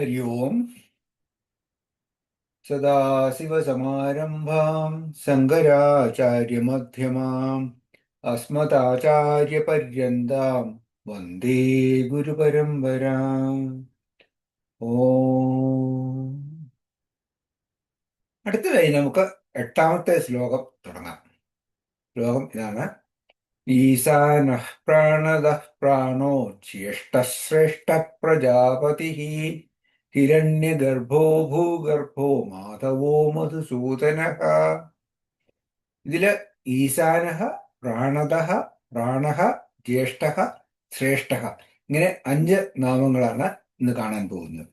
हरि ओम् सदाशिवसमारम्भां शङ्कराचार्यमध्यमाम् अस्मदाचार्यपर्यन्तां वन्दे ഗുരുപരമ്പരാം ഓം അടുത്തതായി നമുക്ക് എട്ടാമത്തെ ശ്ലോകം തുടങ്ങാം ശ്ലോകം ഇതാണ് ഈശാന പ്രാണത പ്രാണോ ജ്യേഷ്ഠശ്രേഷ്ഠ പ്രജാപതി ഹിരണ്യഗർഭോ ഭൂഗർഭോ മാധവോ മധുസൂദന. ഇതിൽ ഈശാനഹ പ്രാണത പ്രാണ ജ്യേഷ്ഠ ശ്രേഷ്ഠ. ഇങ്ങനെ അഞ്ച് നാമങ്ങളാണ് ഇന്ന് കാണാൻ പോകുന്നത്.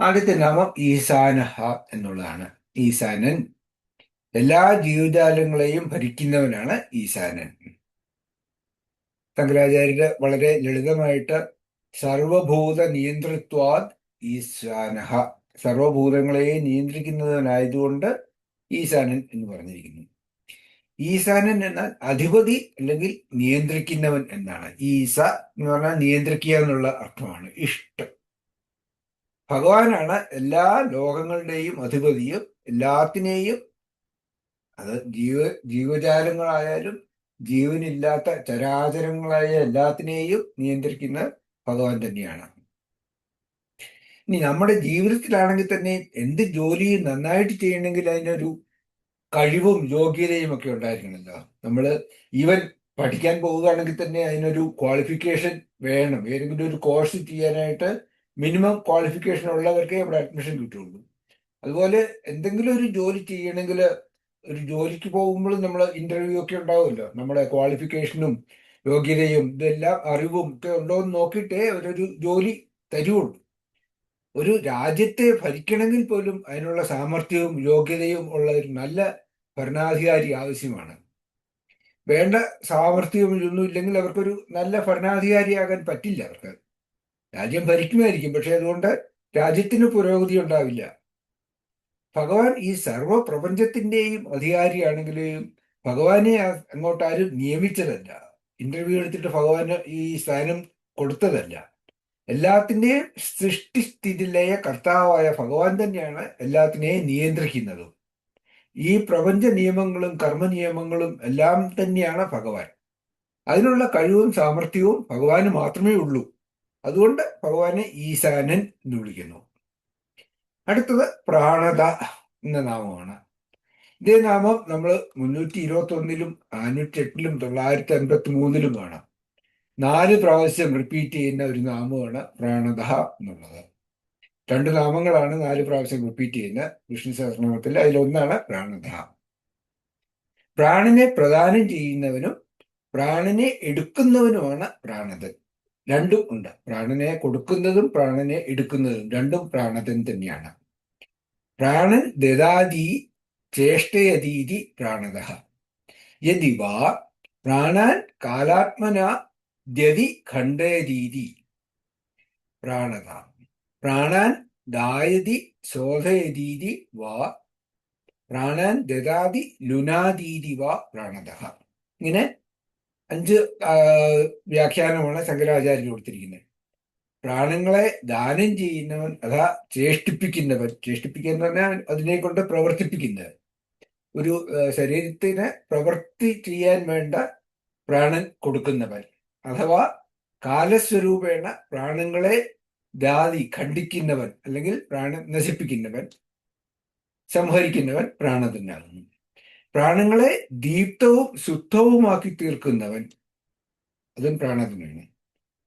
ആദ്യത്തെ നാമം ഈശാനഹ എന്നുള്ളതാണ്. ഈശാനൻ. എല്ലാ ജീവജാലങ്ങളെയും ഭരിക്കുന്നവനാണ് ഈശാനൻ. ശങ്കരാചാര്യര് വളരെ ലളിതമായിട്ട് സർവഭൂത നിയന്ത്രിത്വാദ് ഈശാനഹ സർവഭൂതങ്ങളെയും നിയന്ത്രിക്കുന്നവനായതുകൊണ്ട് ഈശാനൻ എന്ന് പറഞ്ഞിരിക്കുന്നു. ഈശാനൻ എന്നാൽ അധിപതി അല്ലെങ്കിൽ നിയന്ത്രിക്കുന്നവൻ എന്നാണ്. ഈസ എന്ന് പറഞ്ഞാൽ നിയന്ത്രിക്കുക എന്നുള്ള അർത്ഥമാണ്. ഇഷ്ടം. ഭഗവാനാണ് എല്ലാ ലോകങ്ങളുടെയും അധിപതിയും എല്ലാത്തിനെയും അത് ജീവ ജീവജാലങ്ങളായാലും ജീവനില്ലാത്ത ചരാചരങ്ങളായ എല്ലാത്തിനെയും നിയന്ത്രിക്കുന്ന ഭഗവാൻ തന്നെയാണ്. ഇനി നമ്മുടെ ജീവിതത്തിലാണെങ്കിൽ തന്നെ എന്ത് ജോലി നന്നായിട്ട് ചെയ്യണമെങ്കിൽ അതിനൊരു കഴിവും യോഗ്യതയും ഒക്കെ ഉണ്ടായിരിക്കണമല്ലോ നമ്മൾ ഈവൻ പഠിക്കാൻ പോവുകയാണെങ്കിൽ തന്നെ അതിനൊരു ക്വാളിഫിക്കേഷൻ വേണം. ഏതെങ്കിലും ഒരു കോഴ്സ് ചെയ്യാനായിട്ട് മിനിമം ക്വാളിഫിക്കേഷൻ ഉള്ളവർക്കേ അവിടെ അഡ്മിഷൻ കിട്ടുള്ളൂ അതുപോലെ എന്തെങ്കിലും ഒരു ജോലി ചെയ്യണമെങ്കിൽ ഒരു ജോലിക്ക് പോകുമ്പോൾ നമ്മൾ ഇന്റർവ്യൂ ഒക്കെ ഉണ്ടാവുമല്ലോ. നമ്മുടെ ക്വാളിഫിക്കേഷനും യോഗ്യതയും ഇതെല്ലാം അറിവും ഒക്കെ ഉണ്ടോ എന്ന് നോക്കിയിട്ടേ അവരൊരു ജോലി തരുവുള്ളൂ ഒരു രാജ്യത്തെ ഭരിക്കണമെങ്കിൽ പോലും അതിനുള്ള സാമർഥ്യവും യോഗ്യതയും ഉള്ള ഒരു നല്ല ഭരണാധികാരി ആവശ്യമാണ്. വേണ്ട സാമർഥ്യവും ഇതൊന്നും ഇല്ലെങ്കിൽ അവർക്കൊരു നല്ല ഭരണാധികാരിയാകാൻ പറ്റില്ല അവർക്ക്. രാജ്യം ഭരിക്കുമായിരിക്കും പക്ഷെ അതുകൊണ്ട് രാജ്യത്തിന് പുരോഗതി ഉണ്ടാവില്ല. ഭഗവാൻ ഈ സർവ പ്രപഞ്ചത്തിന്റെയും അധികാരിയാണെങ്കിലും ഭഗവാനെ അങ്ങോട്ടാരും നിയമിച്ചതല്ല. ഇന്റർവ്യൂ എടുത്തിട്ട് ഭഗവാന് ഈ സ്ഥാനം കൊടുത്തതല്ല. എല്ലാത്തിന്റെയും സൃഷ്ടിസ്ഥിതിലയ കർത്താവായ ഭഗവാൻ തന്നെയാണ് എല്ലാത്തിനെയും നിയന്ത്രിക്കുന്നതും. ഈ പ്രപഞ്ച നിയമങ്ങളും കർമ്മ നിയമങ്ങളും എല്ലാം തന്നെയാണ് ഭഗവാൻ. അതിനുള്ള കഴിവും സാമർഥ്യവും ഭഗവാന് മാത്രമേ ഉള്ളൂ. അതുകൊണ്ട് ഭഗവാനെ ഈശാനൻ എന്ന് വിളിക്കുന്നു. അടുത്തത് പ്രാണത എന്ന നാമമാണ്. ഇതേ നാമം നമ്മൾ മുന്നൂറ്റി ഇരുപത്തി ഒന്നിലും നാനൂറ്റി എട്ടിലും തൊള്ളായിരത്തി അൻപത്തി മൂന്നിലും കാണാം നാല് പ്രാവശ്യം റിപ്പീറ്റ് ചെയ്യുന്ന ഒരു നാമമാണ് പ്രാണത എന്നുള്ളത്. രണ്ട് നാമങ്ങളാണ് നാല് പ്രാവശ്യം റിപ്പീറ്റ് ചെയ്യുന്ന വിഷ്ണു സഹസ്രനാമത്തിൽ. അതിലൊന്നാണ് പ്രാണത പ്രാണനെ പ്രദാനം ചെയ്യുന്നവനും പ്രാണനെ എടുക്കുന്നവനുമാണ് പ്രാണതൻ രണ്ടും ഉണ്ട്. പ്രാണനെ കൊടുക്കുന്നതും പ്രാണനെ എടുക്കുന്നതും രണ്ടും പ്രാണതൻ തന്നെയാണ്. പ്രാണൻ ദദാതി ചേഷ്ടയതീതി പ്രാണത യതി വാ പ്രാണാൻ കാലാത്മന ദ്യതി രീതി പ്രാണത പ്രാണാൻ ദായതി ശോധയതീതി വാ. പ്രാണാൻ ദദാതി ലുനാദീതി വാ. പ്രാണത ഇങ്ങനെ അഞ്ച് വ്യാഖ്യാനമാണ് ശങ്കരാചാര്യ കൊടുത്തിരിക്കുന്നത്. പ്രാണങ്ങളെ ദാനം ചെയ്യുന്നവൻ അതാ ചേഷ്ടിപ്പിക്കുന്നവൻ. പറഞ്ഞാൽ അതിനെ കൊണ്ട് പ്രവർത്തിപ്പിക്കുന്നത്. ഒരു ശരീരത്തിന് പ്രവൃത്തി ചെയ്യാൻ വേണ്ട പ്രാണൻ കൊടുക്കുന്നവൻ. അഥവാ കാലസ്വരൂപേണ പ്രാണങ്ങളെ ദാതി ഖണ്ഡിക്കുന്നവൻ അല്ലെങ്കിൽ പ്രാണ നശിപ്പിക്കുന്നവൻ സംഹരിക്കുന്നവൻ പ്രാണതനാകുന്നു പ്രാണങ്ങളെ ദീപ്തവും ശുദ്ധവുമാക്കി തീർക്കുന്നവൻ അതും പ്രാണതനാണ്.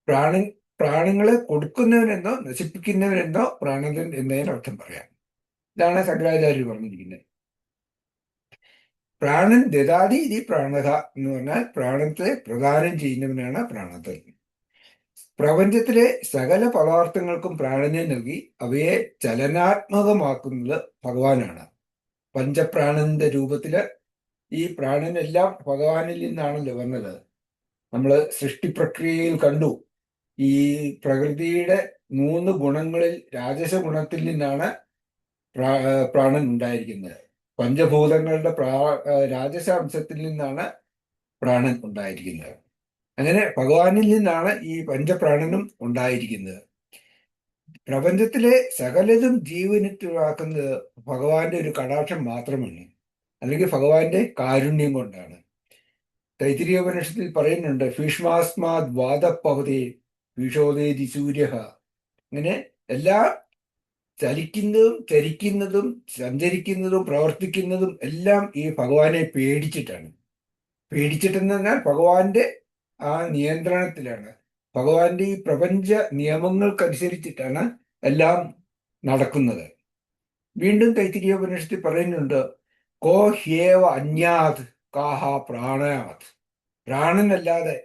പ്രാണ പ്രാണങ്ങളെ കൊടുക്കുന്നവനെന്നോ നശിപ്പിക്കുന്നവനെന്നോ പ്രാണതൻ എന്നതിനർത്ഥം പറയാം. ഇതാണ് ശങ്കരാചാര്യർ പറഞ്ഞിരിക്കുന്നത്. പ്രാണൻ ദദാതി ഇതി പ്രാണത എന്ന് പറഞ്ഞാൽ പ്രാണത്തെ പ്രദാനം ചെയ്യുന്നവനാണ് പ്രാണത്തൽ. പ്രപഞ്ചത്തിലെ സകല പദാർത്ഥങ്ങൾക്കും പ്രാണനെ നൽകി അവയെ ചലനാത്മകമാക്കുന്നത് ഭഗവാനാണ്. പഞ്ചപ്രാണന്റെ രൂപത്തിൽ ഈ പ്രാണനെല്ലാം ഭഗവാനിൽ നിന്നാണല്ലോ വന്നത്. നമ്മൾ സൃഷ്ടി പ്രക്രിയയിൽ കണ്ടു. ഈ പ്രകൃതിയുടെ മൂന്ന് ഗുണങ്ങളിൽ രാജസ ഗുണത്തിൽ നിന്നാണ് പ്രാണൻ ഉണ്ടായിരിക്കുന്നത്. പഞ്ചഭൂതങ്ങളുടെ പ്രാ രാജസാംശത്തിൽ നിന്നാണ് പ്രാണൻ ഉണ്ടായിരിക്കുന്നത്. അങ്ങനെ ഭഗവാനിൽ നിന്നാണ് ഈ പഞ്ചപ്രാണനും ഉണ്ടായിരിക്കുന്നത്. പ്രപഞ്ചത്തിലെ സകലതും ജീവനിറ്റുവാക്കുന്നത് ഭഗവാന്റെ ഒരു കടാക്ഷം മാത്രമാണ്. അല്ലെങ്കിൽ ഭഗവാന്റെ കാരുണ്യം കൊണ്ടാണ്. തൈത്തിരീയോപനിഷത്തിൽ പറയുന്നുണ്ട് ഭീഷ്മാസ്മാത് വാദപ്പവതേ ഭീഷോദേതി സൂര്യ അങ്ങനെ എല്ലാ ചലിക്കുന്നതും ചരിക്കുന്നതും സഞ്ചരിക്കുന്നതും പ്രവർത്തിക്കുന്നതും എല്ലാം ഈ ഭഗവാനെ പേടിച്ചിട്ടാണ്. പേടിച്ചിട്ടെന്ന് പറഞ്ഞാൽ ഭഗവാന്റെ ആ നിയന്ത്രണത്തിലാണ്. ഭഗവാന്റെ ഈ പ്രപഞ്ച നിയമങ്ങൾക്കനുസരിച്ചിട്ടാണ് എല്ലാം നടക്കുന്നത്. വീണ്ടും തൈത്തിരിയോപനിഷത്തിൽ പറയുന്നുണ്ട് കോ ഹ്യേവ അന്യാത് കാഹ പ്രാണയാത്. പ്രാണനല്ലാതെ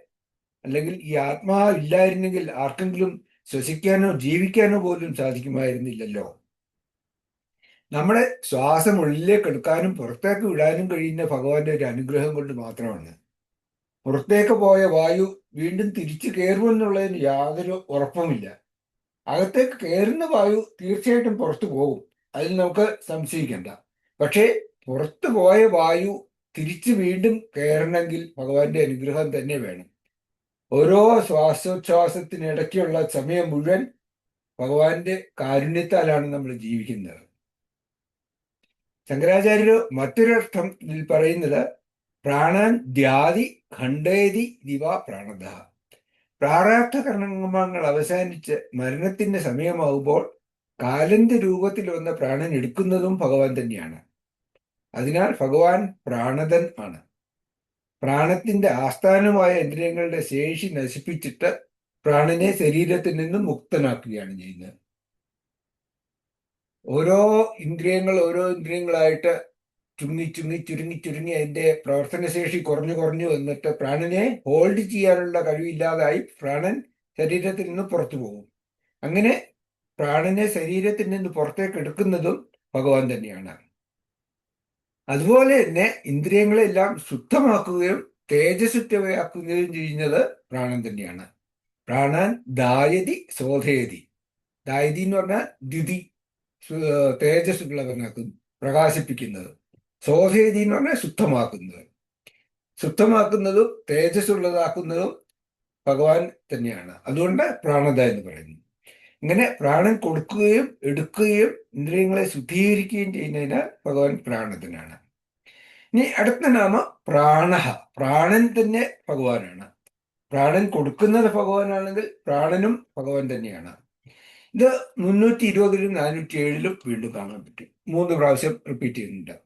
അല്ലെങ്കിൽ ഈ ആത്മാവില്ലായിരുന്നെങ്കിൽ ആർക്കെങ്കിലും ശ്വസിക്കാനോ ജീവിക്കാനോ പോലും സാധിക്കുമായിരുന്നില്ലല്ലോ. നമ്മുടെ ശ്വാസം ഉള്ളിലേക്ക് എടുക്കാനും പുറത്തേക്ക് വിടാനും കഴിയുന്ന ഭഗവാന്റെ ഒരു അനുഗ്രഹം കൊണ്ട് മാത്രമാണ്. പുറത്തേക്ക് പോയ വായു വീണ്ടും തിരിച്ചു കയറുമെന്നുള്ളതിന് യാതൊരു ഉറപ്പുമില്ല. അകത്തേക്ക് കയറുന്ന വായു തീർച്ചയായിട്ടും പുറത്തു പോകും. അതിൽ നമുക്ക് സംശയിക്കണ്ട. പക്ഷേ പുറത്തു പോയ വായു തിരിച്ചു വീണ്ടും കയറണമെങ്കിൽ ഭഗവാന്റെ അനുഗ്രഹം തന്നെ വേണം. ഓരോ ശ്വാസോച്ഛ്വാസത്തിനിടയ്ക്കുള്ള സമയം മുഴുവൻ ഭഗവാന്റെ കാരുണ്യത്താലാണ് നമ്മൾ ജീവിക്കുന്നത്. ശങ്കരാചാര്യർ മറ്റൊരർത്ഥത്തിൽ പറയുന്നത് പ്രാണൻ ധ്യാതി ഖണ്ഡേതി ദിവ പ്രാണത പ്രാരാർത്ഥ കർമ്മങ്ങൾ അവസാനിച്ച് മരണത്തിന്റെ സമയമാകുമ്പോൾ കാലന്റെ രൂപത്തിൽ വന്ന പ്രാണൻ എടുക്കുന്നതും ഭഗവാൻ തന്നെയാണ്. അതിനാൽ ഭഗവാൻ പ്രാണതൻ ആണ്. പ്രാണത്തിന്റെ ആസ്ഥാനമായ ഇന്ദ്രിയങ്ങളുടെ ശേഷി നശിപ്പിച്ചിട്ട് പ്രാണനെ ശരീരത്തിൽ നിന്നും മുക്തനാക്കുകയാണ് ചെയ്യുന്നത്. ഓരോ ഇന്ദ്രിയങ്ങൾ ഓരോ ഇന്ദ്രിയങ്ങളായിട്ട് ചുങ്ങി ചുങ്ങി ചുരുങ്ങി ചുരുങ്ങി അതിന്റെ പ്രവർത്തനശേഷി കുറഞ്ഞു കുറഞ്ഞു വന്നിട്ട് പ്രാണനെ ഹോൾഡ് ചെയ്യാനുള്ള കഴിവില്ലാതായി പ്രാണൻ ശരീരത്തിൽ നിന്ന് പുറത്തു പോകും. അങ്ങനെ പ്രാണനെ ശരീരത്തിൽ നിന്ന് പുറത്തേക്ക് എടുക്കുന്നതും ഭഗവാൻ തന്നെയാണ്. അതുപോലെ തന്നെ ഇന്ദ്രിയങ്ങളെല്ലാം ശുദ്ധമാക്കുകയും തേജശുദ്ധമാക്കുകയും ചെയ്യുന്നത് പ്രാണൻ തന്നെയാണ്. പ്രാണൻ ദായതി സോധയതി ദായതി എന്ന് പറഞ്ഞാൽ ദ്യുതി തേജസ്സുള്ളവനാക്കുന്നു പ്രകാശിപ്പിക്കുന്നത്. സോധയതി എന്ന് പറഞ്ഞാൽ ശുദ്ധമാക്കുന്നത്. ശുദ്ധമാക്കുന്നതും തേജസ്സുള്ളതാക്കുന്നതും ഭഗവാൻ തന്നെയാണ്. അതുകൊണ്ട് പ്രാണത എന്ന് പറയുന്നു. ഇങ്ങനെ പ്രാണൻ കൊടുക്കുകയും എടുക്കുകയും ഇന്ദ്രിയങ്ങളെ ശുദ്ധീകരിക്കുകയും ചെയ്യുന്നതിന് ഭഗവാൻ പ്രാണത്തിനാണ് ഇനി അടുത്ത നാമ പ്രാണഹ. പ്രാണൻ തന്നെ ഭഗവാനാണ്. പ്രാണൻ കൊടുക്കുന്നത് ഭഗവാനാണെങ്കിൽ പ്രാണനും ഭഗവാൻ തന്നെയാണ്. ഇത് മുന്നൂറ്റി ഇരുപതിലും നാനൂറ്റി ഏഴിലും വീണ്ടും കാണാൻ പറ്റും. മൂന്ന് പ്രാവശ്യം റിപ്പീറ്റ് ചെയ്യുന്നുണ്ട്.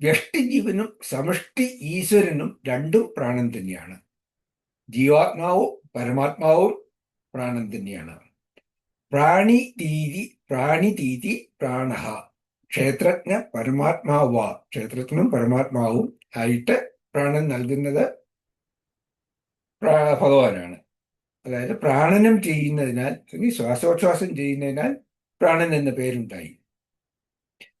വ്യഷ്ടി ജീവനും സമഷ്ടി ഈശ്വരനും രണ്ടും പ്രാണൻ തന്നെയാണ്. ജീവാത്മാവും പരമാത്മാവും പ്രാണൻ തന്നെയാണ്. പ്രാണി തീതി പ്രാണി തീതി പ്രാണ ക്ഷേത്രജ്ഞ പരമാത്മാവ ക്ഷേത്രത്തിനും പരമാത്മാവും ആയിട്ട് പ്രാണൻ നൽകുന്നത് ഭഗവാനാണ്. അതായത് പ്രാണനം ചെയ്യുന്നതിനാൽ അല്ലെങ്കിൽ ശ്വാസോച്ഛ്വാസം ചെയ്യുന്നതിനാൽ പ്രാണൻ എന്ന പേരുണ്ടായി.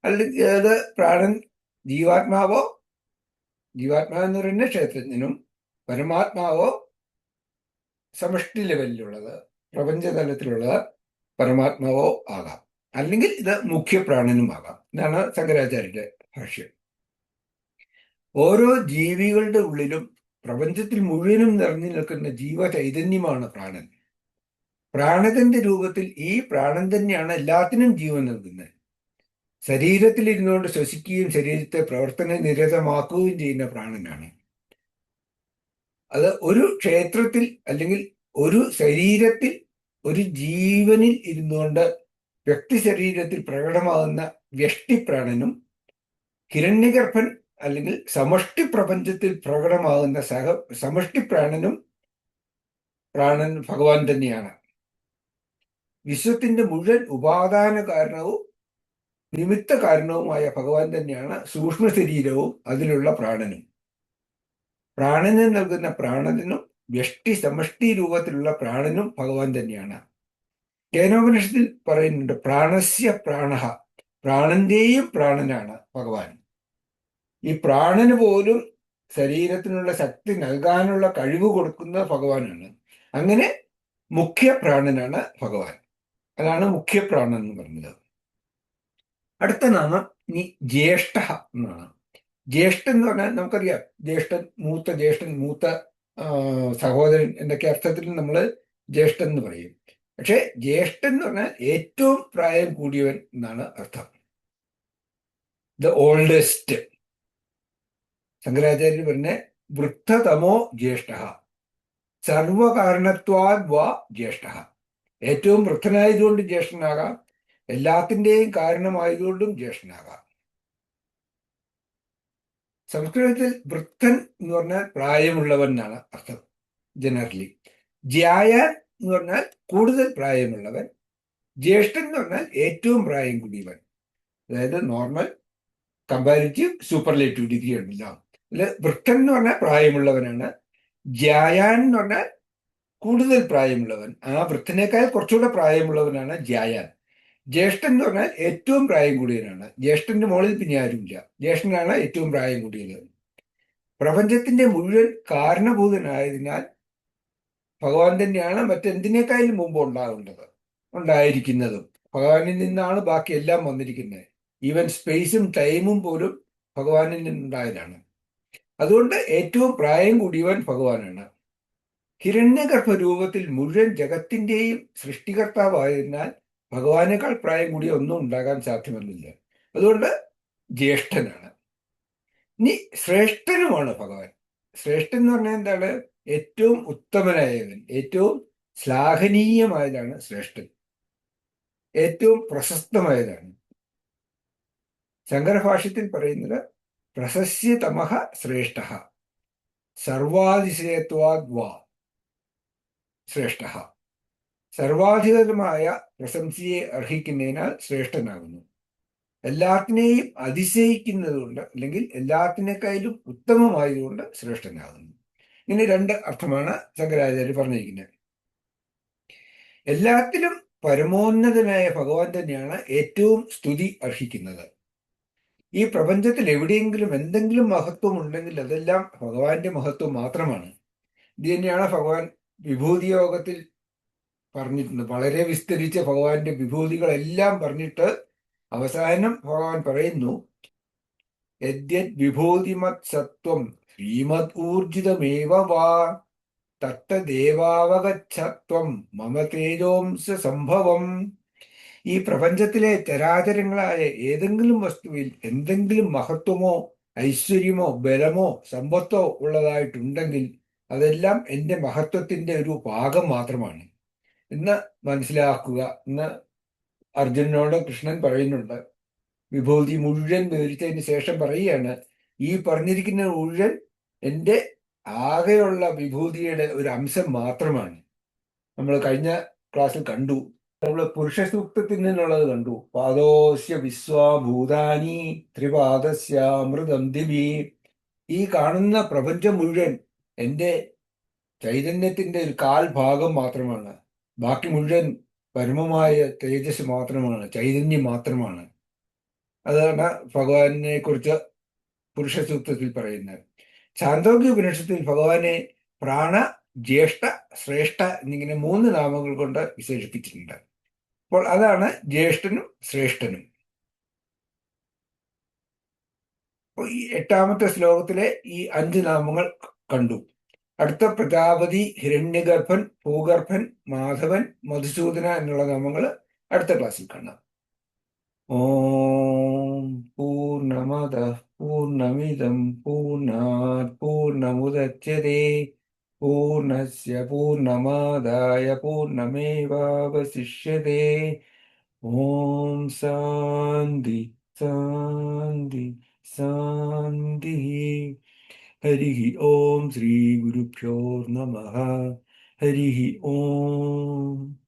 അല്ലെങ്കിൽ അത് പ്രാണൻ ജീവാത്മാവോ? ജീവാത്മാവെന്ന് പറയുന്ന ക്ഷേത്രജ്ഞനും പരമാത്മാവോ സമഷ്ടി ലെവലിലുള്ളത് പ്രപഞ്ചതലത്തിലുള്ള പരമാത്മാവോ ആകാം. അല്ലെങ്കിൽ ഇത് മുഖ്യപ്രാണനും ആകാം. എന്നാണ് ശങ്കരാചാര്യന്റെ ഭാഷ്യം. ഓരോ ജീവികളുടെ ഉള്ളിലും പ്രപഞ്ചത്തിൽ മുഴുവനും നിറഞ്ഞു നിൽക്കുന്ന ജീവചൈതന്യമാണ് പ്രാണൻ. പ്രാണകന്റെ രൂപത്തിൽ ഈ പ്രാണൻ തന്നെയാണ് എല്ലാത്തിനും ജീവൻ നൽകുന്നത്. ശരീരത്തിൽ ഇരുന്നുകൊണ്ട് ശ്വസിക്കുകയും ശരീരത്തെ പ്രവർത്തന നിരതമാക്കുകയും ചെയ്യുന്ന പ്രാണനാണ്. അത് ഒരു ക്ഷേത്രത്തിൽ അല്ലെങ്കിൽ ഒരു ശരീരത്തിൽ ഒരു ജീവനിൽ ഇരുന്നുകൊണ്ട് വ്യക്തി ശരീരത്തിൽ പ്രകടമാകുന്ന വ്യഷ്ടിപ്രാണനും ഹിരണ്യഗർഭൻ അല്ലെങ്കിൽ സമഷ്ടി പ്രപഞ്ചത്തിൽ പ്രകടമാകുന്ന സഹ സമഷ്ടി പ്രാണനും പ്രാണൻ ഭഗവാൻ തന്നെയാണ്. വിശ്വത്തിന്റെ മുഴുവൻ ഉപാദാന കാരണവും നിമിത്ത കാരണവുമായ ഭഗവാൻ തന്നെയാണ് സൂക്ഷ്മ ശരീരവും അതിലുള്ള പ്രാണനും. പ്രാണന് നൽകുന്ന പ്രാണനും വ്യഷ്ടി സമഷ്ടി രൂപത്തിലുള്ള പ്രാണനും ഭഗവാൻ തന്നെയാണ്. കേനോപനിഷത്തിൽ പറയുന്നുണ്ട് പ്രാണസ്യ പ്രാണ പ്രാണന്റെയും പ്രാണനാണ് ഭഗവാൻ. ഈ പ്രാണന് പോലും ശരീരത്തിനുള്ള ശക്തി നൽകാനുള്ള കഴിവ് കൊടുക്കുന്ന ഭഗവാനാണ്. അങ്ങനെ മുഖ്യ പ്രാണനാണ് ഭഗവാൻ. അതാണ് മുഖ്യ പ്രാണൻ എന്ന് പറഞ്ഞത്. അടുത്ത നാമം ഇനി ജ്യേഷ്ഠ എന്നാണ്. ജ്യേഷ്ഠൻ എന്ന് പറഞ്ഞാൽ നമുക്കറിയാം. ജ്യേഷ്ഠൻ മൂത്ത ജ്യേഷ്ഠൻ മൂത്ത സഹോദരൻ എന്നൊക്കെ അർത്ഥത്തിൽ നമ്മൾ ജ്യേഷ്ഠൻ എന്ന് പറയും. പക്ഷെ ജ്യേഷ്ഠൻ എന്ന് പറഞ്ഞാൽ ഏറ്റവും പ്രായം കൂടിയവൻ എന്നാണ് അർത്ഥം. ദ ഓൾഡസ്റ്റ് ശങ്കരാചാര്യർ പറഞ്ഞ വൃദ്ധതമോ ജ്യേഷ്ഠ. സർവകാരണത്വാദ് വാ ജ്യേഷ്ഠ. ഏറ്റവും വൃദ്ധനായതുകൊണ്ട് ജ്യേഷ്ഠനാകാം. എല്ലാത്തിന്റെയും കാരണമായതുകൊണ്ടും ജ്യേഷ്ഠനാകാം. സംസ്കൃതത്തിൽ വൃദ്ധൻ എന്ന് പറഞ്ഞാൽ പ്രായമുള്ളവൻ എന്നാണ് അർത്ഥം. ജനറലി ജ്യായ എന്ന് പറഞ്ഞാൽ കൂടുതൽ പ്രായമുള്ളവൻ. ജ്യേഷ്ഠൻ എന്ന് പറഞ്ഞാൽ ഏറ്റവും പ്രായം കൂടിയവൻ. അതായത് നോർമൽ കമ്പാരിറ്റീവ് സൂപ്പർലേറ്റീവ് ഡിഗ്രി ഉണ്ടല്ലോ. അതിൽ വൃദ്ധൻ എന്ന് പറഞ്ഞാൽ പ്രായമുള്ളവനാണ്. ജ്യായാൻ എന്ന് പറഞ്ഞാൽ കൂടുതൽ പ്രായമുള്ളവൻ. ആ വൃദ്ധനേക്കാൾ കുറച്ചുകൂടെ പ്രായമുള്ളവനാണ് ജ്യായാൻ ജ്യേഷ്ഠൻ എന്ന് പറഞ്ഞാൽ ഏറ്റവും പ്രായം കൂടിയവനാണ്. ജ്യേഷ്ഠന്റെ മുകളിൽ പിന്നെ ആരുമില്ല. ജ്യേഷ്ഠനാണ് ഏറ്റവും പ്രായം കൂടിയത്. പ്രപഞ്ചത്തിന്റെ മുഴുവൻ കാരണഭൂതനായതിനാൽ ഭഗവാൻ തന്നെയാണ് മറ്റെന്തിനേക്കാളും മുമ്പ് ഉണ്ടാകേണ്ടത് ഉണ്ടായിരിക്കുന്നതും. ഭഗവാനിൽ നിന്നാണ് ബാക്കി എല്ലാം വന്നിരിക്കുന്നത്. ഈവൻ സ്പേസും ടൈമും പോലും ഭഗവാനിൽ നിന്നുണ്ടായതാണ്. അതുകൊണ്ട് ഏറ്റവും പ്രായം കൂടിയവൻ ഭഗവാനാണ്. ഹിരണ്യഗർഭ രൂപത്തിൽ മുഴുവൻ ജഗത്തിന്റെയും സൃഷ്ടികർത്താവായതിനാൽ ഭഗവാനേക്കാൾ പ്രായം കൂടിയ ഒന്നും ഉണ്ടാകാൻ സാധ്യമല്ല അതുകൊണ്ട് ജ്യേഷ്ഠനാണ്. ഇനി ശ്രേഷ്ഠനുമാണ് ഭഗവാൻ. ശ്രേഷ്ഠൻ എന്ന് പറഞ്ഞാൽ എന്താണ്? ഏറ്റവും ഉത്തമനായവൻ ഏറ്റവും ശ്ലാഘനീയമായതാണ് ശ്രേഷ്ഠൻ. ഏറ്റവും പ്രശസ്തമായതാണ്. ശങ്കരഭാഷ്യത്തിൽ പറയുന്നത് പ്രശസ്യതമഹ ശ്രേഷ്ഠ സർവാതിശയത്വാദ്വാ ശ്രേഷ്ഠ. സർവാധികമായ പ്രശംസയെ അർഹിക്കുന്നതിനാൽ ശ്രേഷ്ഠനാകുന്നു. എല്ലാത്തിനെയും അതിശയിക്കുന്നതുകൊണ്ട് അല്ലെങ്കിൽ എല്ലാത്തിനേക്കാളും ഉത്തമമായതുകൊണ്ട് ശ്രേഷ്ഠനാകുന്നു. ഇങ്ങനെ രണ്ട് അർത്ഥമാണ് ശങ്കരാചാര്യ പറഞ്ഞിരിക്കുന്നത്. എല്ലാത്തിലും പരമോന്നതനായ ഭഗവാൻ തന്നെയാണ് ഏറ്റവും സ്തുതി അർഹിക്കുന്നത്. ഈ പ്രപഞ്ചത്തിൽ എവിടെയെങ്കിലും എന്തെങ്കിലും മഹത്വം ഉണ്ടെങ്കിൽ അതെല്ലാം ഭഗവാന്റെ മഹത്വം മാത്രമാണ്. ഇത് തന്നെയാണ് ഭഗവാൻ വിഭൂതി യോഗത്തിൽ പറഞ്ഞിട്ടുണ്ട്. വളരെ വിസ്തരിച്ച ഭഗവാന്റെ വിഭൂതികളെല്ലാം പറഞ്ഞിട്ട് അവസാനം ഭഗവാൻ പറയുന്നു വിഭൂതിമത് സത്വം ശ്രീമത് ഊർജിതമേവ വാ തത്തദേവാവഗച്ഛത്വം മമ തേജോംസ സംഭവം. ഈ പ്രപഞ്ചത്തിലെ ചരാചരങ്ങളായ ഏതെങ്കിലും വസ്തുവിൽ എന്തെങ്കിലും മഹത്വമോ ഐശ്വര്യമോ ബലമോ സമ്പത്തോ ഉള്ളതായിട്ടുണ്ടെങ്കിൽ അതെല്ലാം എന്റെ മഹത്വത്തിന്റെ ഒരു ഭാഗം മാത്രമാണ്. എന്ന് മനസ്സിലാക്കുക ഇന്ന് അർജുനനോട് കൃഷ്ണൻ പറയുന്നുണ്ട്. വിഭൂതി മുഴുവൻ വിവരിച്ചതിന് ശേഷം പറയുകയാണ് ഈ പറഞ്ഞിരിക്കുന്ന മുഴുവൻ എന്റെ ആകെയുള്ള വിഭൂതിയുടെ ഒരു അംശം മാത്രമാണ്. നമ്മൾ കഴിഞ്ഞ ക്ലാസ്സിൽ കണ്ടു. നമ്മൾ പുരുഷ സൂക്തത്തിൽ നിന്നുള്ളത് കണ്ടു. പാദോസ്യ വിശ്വാഭൂതാനി ത്രിപാദസ്യാമൃതം ദിവി ഈ കാണുന്ന പ്രപഞ്ചം മുഴുവൻ എന്റെ ചൈതന്യത്തിന്റെ ഒരു കാൽ ഭാഗം മാത്രമാണ്. ബാക്കി മുഴുവൻ പരമമായ തേജസ് മാത്രമാണ് ചൈതന്യം മാത്രമാണ്. അതാണ് ഭഗവാനെ കുറിച്ച് പുരുഷ സൂക്തത്തിൽ പറയുന്നത്. ചാന്തോഗ്യ ഉപനിഷത്തിൽ ഭഗവാനെ പ്രാണ ജ്യേഷ്ഠ ശ്രേഷ്ഠ എന്നിങ്ങനെ മൂന്ന് നാമങ്ങൾ കൊണ്ട് വിശേഷിപ്പിച്ചിട്ടുണ്ട്. അപ്പോൾ അതാണ് ജ്യേഷ്ഠനും ശ്രേഷ്ഠനും. എട്ടാമത്തെ ശ്ലോകത്തിലെ ഈ അഞ്ച് നാമങ്ങൾ കണ്ടു. അടുത്ത പ്രജാപതി ഹിരണ്യഗർഭൻ ഭൂഗർഭൻ മാധവൻ മധുസൂദന എന്നുള്ള നാമങ്ങൾ അടുത്ത ക്ലാസ്സിൽ കാണാം. ഓം പൂർണമത പൂർണമിതം പൂർണാത് പൂർണമുദച്യതേ പൂർണസ്യ പൂർണമാദായ പൂർണമേവാവശിഷ്യതേ ഓം ശാന്തി ശാന്തി ശാന്തി. Harihi Om Sri Guru Pure Namaha. Harihi Om.